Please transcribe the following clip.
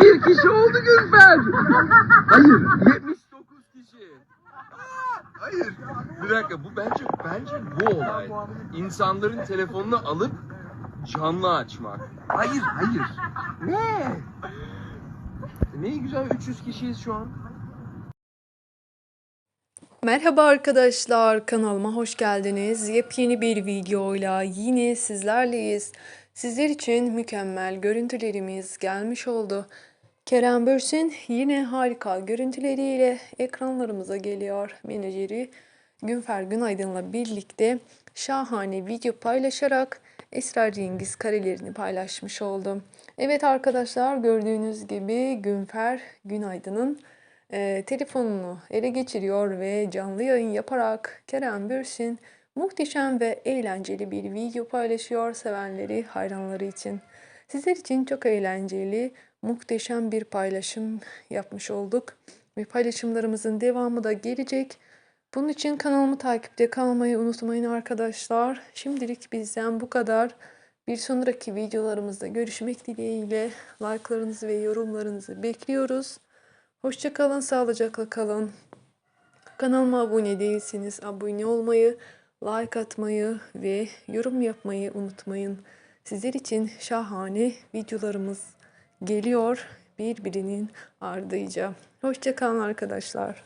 Bir kişi oldu Gülfer. Hayır, 79 kişi. Hayır. Bir dakika bu bence bence bu olay. İnsanların telefonunu alıp canlı açmak. Hayır, hayır. Ne? Ne güzel 300 kişiyiz şu an. Merhaba arkadaşlar, kanalıma hoş geldiniz. Yepyeni bir videoyla yine sizlerleyiz. Sizler için mükemmel görüntülerimiz gelmiş oldu. Kerem Bürsin yine harika görüntüleriyle ekranlarımıza geliyor. Menajeri Günfer Günaydın'la birlikte şahane video paylaşarak esrarengiz karelerini paylaşmış oldum. Evet arkadaşlar gördüğünüz gibi Günfer Günaydın'ın e, telefonunu ele geçiriyor ve canlı yayın yaparak Kerem Bürsin muhteşem ve eğlenceli bir video paylaşıyor sevenleri, hayranları için. Sizler için çok eğlenceli, muhteşem bir paylaşım yapmış olduk ve paylaşımlarımızın devamı da gelecek. Bunun için kanalımı takipte kalmayı unutmayın arkadaşlar. Şimdilik bizden bu kadar. Bir sonraki videolarımızda görüşmek dileğiyle like'larınızı ve yorumlarınızı bekliyoruz. Hoşça kalın, sağlıcakla kalın. Kanalıma abone değilseniz abone olmayı, like atmayı ve yorum yapmayı unutmayın. Sizler için şahane videolarımız geliyor birbirinin ardıyla. Hoşça kalın arkadaşlar.